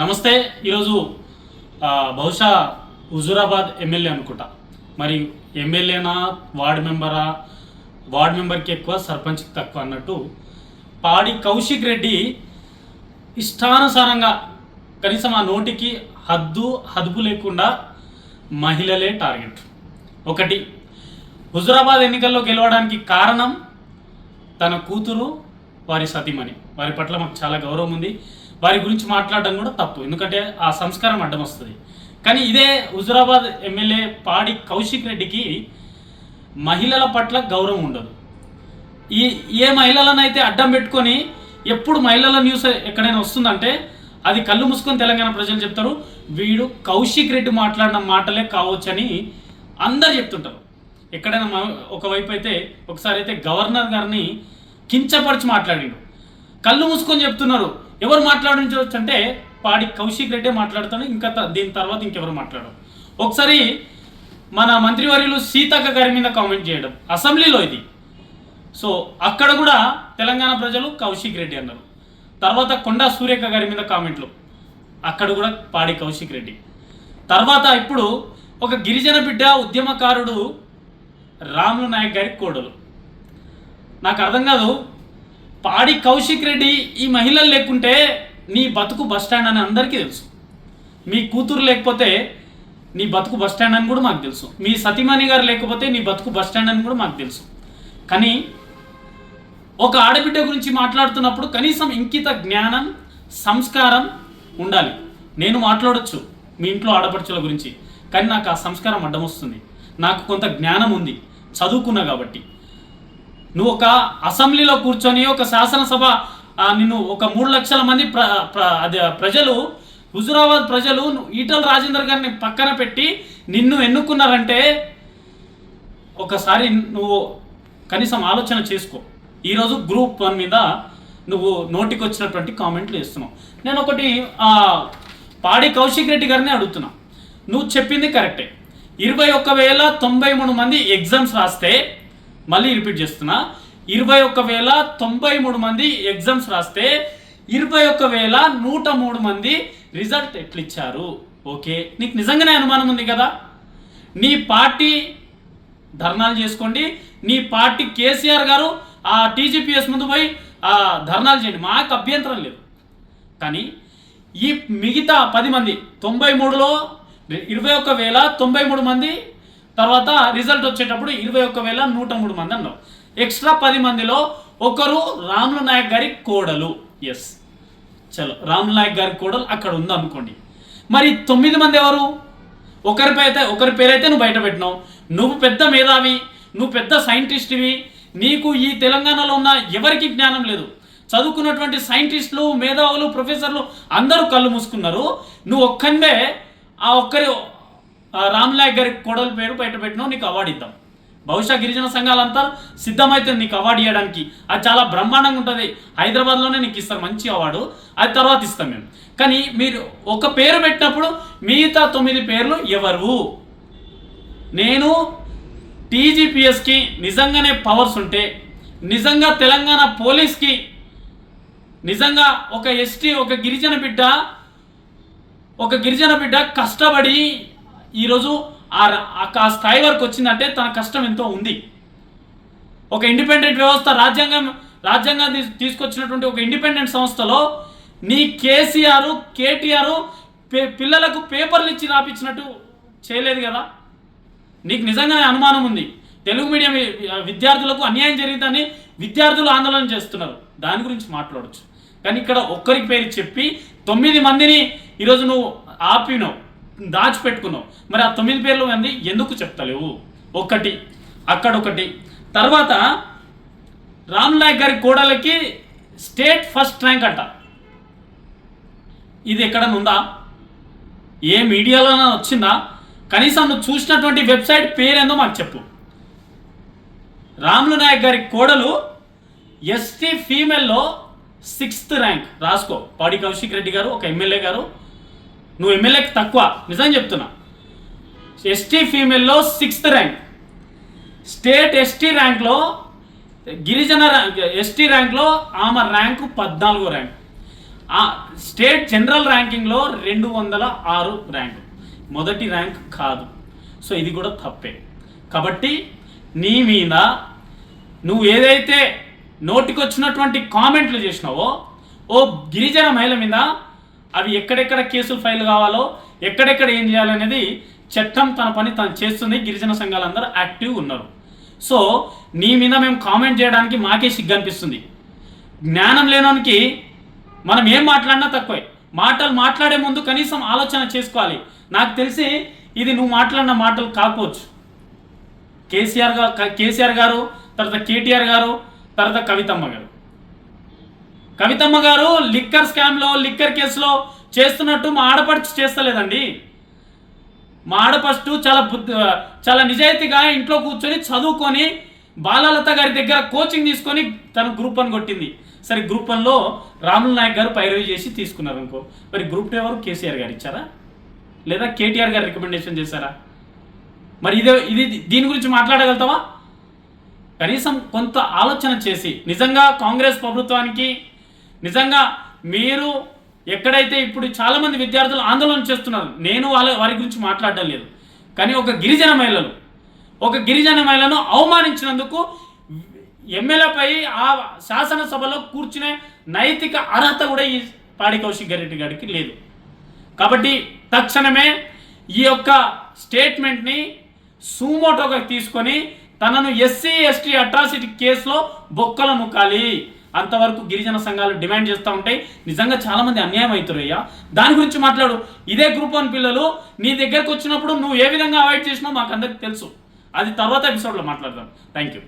నమస్తే ఈరోజు బహుశా హుజూరాబాద్ ఎమ్మెల్యే అనుకుంటా. మరి ఎమ్మెల్యేనా వార్డ్ మెంబరా వార్డ్ మెంబర్కి ఎక్కువ సర్పంచ్కి తక్కువ అన్నట్టు పాడి కౌశిక్ రెడ్డి ఇష్టానుసారంగా కనీసం ఆ నోటికి హద్దు హదుపు లేకుండా మహిళలే టార్గెట్. ఒకటి హుజూరాబాద్ ఎన్నికల్లో గెలవడానికి కారణం తన కూతురు వారి సతీమణి. వారి పట్ల మాకు చాలా గౌరవం ఉంది. వారి గురించి మాట్లాడడం కూడా తప్పు. ఎందుకంటే ఆ సంస్కారం అడ్డం వస్తుంది. కానీ ఇదే హుజురాబాద్ ఎమ్మెల్యే పాడి కౌశిక్ రెడ్డికి మహిళల పట్ల గౌరవం ఉండదు. ఈ ఏ మహిళలనైతే అడ్డం పెట్టుకొని ఎప్పుడు మహిళల న్యూస్ ఎక్కడైనా వస్తుందంటే అది కళ్ళు మూసుకొని తెలంగాణ ప్రజలు చెప్తారు వీడు కౌశిక్ రెడ్డి మాట్లాడిన మాటలే కావచ్చని అందరు చెప్తుంటారు. ఎక్కడైనా ఒకవైపు అయితే ఒకసారి అయితే గవర్నర్ గారిని కించపరిచి మాట్లాడిండు. కళ్ళు మూసుకొని చెప్తున్నారు ఎవరు మాట్లాడించవచ్చు అంటే పాడి కౌశిక్ రెడ్డే మాట్లాడుతాడు ఇంకా దీని తర్వాత ఇంకెవరు మాట్లాడరు. ఒకసారి మన మంత్రివర్యులు సీతక్క గారి మీద కామెంట్ చేయడం. అసెంబ్లీలో ఇది. సో అక్కడ కూడా తెలంగాణ ప్రజలు కౌశిక్ రెడ్డి అన్నారు. తర్వాత కొండా సూర్యక్క గారి మీద కామెంట్లు. అక్కడ కూడా పాడి కౌశిక్ రెడ్డి. తర్వాత ఇప్పుడు ఒక గిరిజన బిడ్డ ఉద్యమకారుడు రాములు నాయక్ గారి కోడలు. నాకు అర్థం కాదు పాడి కౌశిక్ రెడ్డి ఈ మహిళలు లేకుంటే నీ బతుకు బస్ స్టాండ్ అని అందరికీ తెలుసు. మీ కూతురు లేకపోతే నీ బతుకు బస్ స్టాండ్ అని కూడా మాకు తెలుసు. మీ సతీమణి గారు లేకపోతే నీ బతుకు బస్ స్టాండ్ అని కూడా మాకు తెలుసు. కానీ ఒక ఆడబిడ్డ గురించి మాట్లాడుతున్నప్పుడు కనీసం ఇంకిత జ్ఞానం సంస్కారం ఉండాలి. నేను మాట్లాడొచ్చు మీ ఇంట్లో ఆడపడుచుల గురించి. కానీ నాకు ఆ సంస్కారం అడ్డం వస్తుంది నాకు కొంత జ్ఞానం ఉంది. చదువుకున్నా కాబట్టి. నువ్వు ఒక అసెంబ్లీలో కూర్చొని ఒక శాసనసభ నిన్ను ఒక మూడు లక్షల మంది ప్ర ప్ర అదే ప్రజలు హుజురాబాద్ ప్రజలు ఈటల రాజేందర్ గారిని పక్కన పెట్టి నిన్ను ఎన్నుకున్నారంటే ఒకసారి నువ్వు కనీసం ఆలోచన చేసుకో. ఈరోజు గ్రూప్ వన్ మీద నువ్వు నోటికి వచ్చినటువంటి కామెంట్లు ఇస్తున్నావు నేను ఒకటి పాడి కౌశిక్ రెడ్డి గారిని అడుగుతున్నా. నువ్వు చెప్పింది కరెక్టే. ఇరవై ఒక్క వేల తొంభై మూడు మంది ఎగ్జామ్స్ రాస్తే మళ్ళీ రిపీట్ చేస్తున్నా. ఇరవై ఒక్క వేల తొంభై మూడు మంది ఎగ్జామ్స్ రాస్తే ఇరవై ఒక్క వేల నూట మూడు మంది రిజల్ట్ ఎట్లిచ్చారు? ఓకే. నీకు నిజంగానే అనుమానం ఉంది కదా? నీ పార్టీ ధర్నాలు చేసుకోండి. నీ పార్టీ కేసీఆర్ గారు ఆ టీజీపీఎస్ ముందు పోయి ఆ ధర్నాలు చేయండి. మాకు అభ్యంతరం లేదు. కానీ ఈ మిగతా పది మంది తొంభై మూడులో ఇరవై ఒక్క వేల తొంభై మూడు మంది తర్వాత రిజల్ట్ వచ్చేటప్పుడు ఇరవై ఒక్క వేల నూట మూడు మంది అన్నారు. ఎక్స్ట్రా పది మందిలో ఒకరు రాముల నాయక్ గారి కోడలు. ఎస్ చలో రాముల నాయక్ గారి కోడలు అక్కడ ఉంది అనుకోండి. మరి తొమ్మిది మంది ఎవరు? ఒకరి పేరు అయితే ఒకరి పేరైతే నువ్వు బయట పెట్టినావు. నువ్వు పెద్ద మేధావి నువ్వు పెద్ద సైంటిస్ట్వి నీకు ఈ తెలంగాణలో ఉన్న ఎవరికి జ్ఞానం లేదు. చదువుకున్నటువంటి సైంటిస్టులు మేధావులు ప్రొఫెసర్లు అందరూ కళ్ళు మూసుకున్నారు. నువ్వు ఒక్కనే ఆ ఒక్కరి రామ్లాగ్ రామ్ గారి కొడల పేరు బయట పెట్టినావు నీకు అవార్డు ఇద్దాం. బహుశా గిరిజన సంఘాలంతా సిద్ధమైతే నీకు అవార్డు ఇవ్వడానికి అది చాలా బ్రహ్మాండంగా ఉంటుంది. హైదరాబాద్లోనే నీకు ఇస్తారు మంచి అవార్డు అది తర్వాత ఇస్తాం మేము. కానీ మీరు ఒక పేరు పెట్టినప్పుడు మిగతా తొమ్మిది పేర్లు ఎవరు? నేను టీజీపీఎస్కి నిజంగానే పవర్స్ ఉంటే నిజంగా తెలంగాణ పోలీస్కి నిజంగా ఒక ఎస్టీ ఒక గిరిజన బిడ్డ ఒక గిరిజన బిడ్డ కష్టపడి ఈరోజు ఆ ఆ- స్థాయి వరకు వచ్చిందంటే తన కష్టం ఎంతో ఉంది. ఒక ఇండిపెండెంట్ వ్యవస్థ రాజ్యాంగం రాజ్యాంగం తీసుకొచ్చినటువంటి ఒక ఇండిపెండెంట్ సంస్థలో నీ కేసీఆర్ కేటీఆర్ పే- పిల్లలకు పేపర్లు ఇచ్చి రాపించినట్టు చేయలేదు కదా? నీకు నిజంగానే అనుమానం ఉంది. తెలుగు మీడియం విద్యార్థులకు అన్యాయం జరిగిందని విద్యార్థులు ఆందోళన చేస్తున్నారు. దాని గురించి మాట్లాడొచ్చు. కానీ ఇక్కడ ఒక్కరికి పేరు చెప్పి తొమ్మిది మందిని ఈరోజు నువ్వు ఆపినావు. దాచిపెట్టుకున్నావు. మరి ఆ తొమ్మిది పేర్లు మంది ఎందుకు చెప్తలేవు? ఒకటి అక్కడొకటి. తర్వాత రామ్ నాయక్ గారి కోడలకి స్టేట్ ఫస్ట్ ర్యాంక్ అంట. ఇది ఎక్కడన్నా ఉందా? ఏ మీడియాలోనే వచ్చిందా? కనీసం నువ్వు చూసినటువంటి వెబ్సైట్ పేరేందో మాకు చెప్పు. రాములు నాయక్ గారి కోడలు ఎస్టీ ఫీమేల్లో సిక్స్త్ ర్యాంక్. రాసుకో. పాడి కౌశిక్ రెడ్డి గారు ఒక ఎమ్మెల్యే గారు నువ్వు ఎమ్మెల్యేకి తక్కువ. నిజం చెప్తున్నా. ఎస్టీ ఫీమేల్లో సిక్స్త్ ర్యాంక్ స్టేట్ ఎస్టీ ర్యాంక్లో గిరిజన ర్యాంక్ ఎస్టీ ర్యాంక్లో ఆమె ర్యాంకు పద్నాలుగో ర్యాంక్ స్టేట్ జనరల్ ర్యాంకింగ్లో రెండు వందల ఆరు ర్యాంక్ మొదటి ర్యాంక్ కాదు. సో ఇది కూడా తప్పే. కాబట్టి నీ మీద నువ్వు ఏదైతే నోటికొచ్చినటువంటి కామెంట్లు చేసినావో ఓ గిరిజన మహిళ మీద అవి ఎక్కడెక్కడ కేసులు ఫైల్ కావాలో ఎక్కడెక్కడ ఏం చేయాలనేది చట్టం తన పని తను చేస్తుంది గిరిజన సంఘాలందరూ యాక్టివ్ ఉన్నారు. సో నీ మీద మేము కామెంట్ చేయడానికి మాకే సిగ్గు అనిపిస్తుంది. జ్ఞానం లేనోనికి మనం ఏం మాట్లాడినా తక్కువే. మాటలు మాట్లాడే ముందు కనీసం ఆలోచన చేసుకోవాలి. నాకు తెలిసి ఇది నువ్వు మాట్లాడిన మాటలు కాకపోవచ్చు. కేసీఆర్ గారు కేసీఆర్ గారు తర్వాత కేటీఆర్ గారు తర్వాత కవితమ్మ గారు. కవితమ్మ గారు లిక్కర్ స్కామ్లో లిక్కర్ కేసులో చేస్తున్నట్టు మా ఆడపడుచు చేస్తలేదండి. మా ఆడపడుచు చాలా బుద్ధి చాలా నిజాయితీగా ఇంట్లో కూర్చొని చదువుకొని బాలలత గారి దగ్గర కోచింగ్ తీసుకొని తన గ్రూప్ అని కొట్టింది. సరే గ్రూప్ వన్లో రాముల నాయక్ గారు పైరవి చేసి తీసుకున్నారు అనుకో. మరి గ్రూప్ టూ ఎవరు? కేసీఆర్ గారు ఇచ్చారా? లేదా కేటీఆర్ గారు రికమెండేషన్ చేశారా? మరి ఇదే ఇది దీని గురించి మాట్లాడగలుగుతావా? కనీసం కొంత ఆలోచన చేసి నిజంగా కాంగ్రెస్ ప్రభుత్వానికి నిజంగా మీరు ఎక్కడైతే ఇప్పుడు చాలామంది విద్యార్థులు ఆందోళన చేస్తున్నారు నేను వాళ్ళ వారి గురించి మాట్లాడడం లేదు. కానీ ఒక గిరిజన మహిళలు ఒక గిరిజన మహిళను అవమానించినందుకు ఎమ్మెల్యేపై ఆ శాసనసభలో కూర్చునే నైతిక అర్హత కూడా ఈ పాడి కౌశిక్ రెడ్డి గారికి లేదు. కాబట్టి తక్షణమే ఈ యొక్క స్టేట్మెంట్ని సూమోటోగా తీసుకొని తనను ఎస్సీ ఎస్టీ అట్రాసిటీ కేసులో బొక్కలు ముక్కాలి. అంతవరకు గిరిజన సంఘాలు డిమాండ్ చేస్తూ ఉంటాయి. నిజంగా చాలామంది అన్యాయం అవుతారయ్యా దాని గురించి మాట్లాడు. ఇదే గ్రూప్ వన్ పిల్లలు నీ దగ్గరకు వచ్చినప్పుడు నువ్వు ఏ విధంగా అవాయిడ్ చేసినావు మాకు అందరికి తెలుసు. అది తర్వాత ఎపిసోడ్లో మాట్లాడదాం. Thank you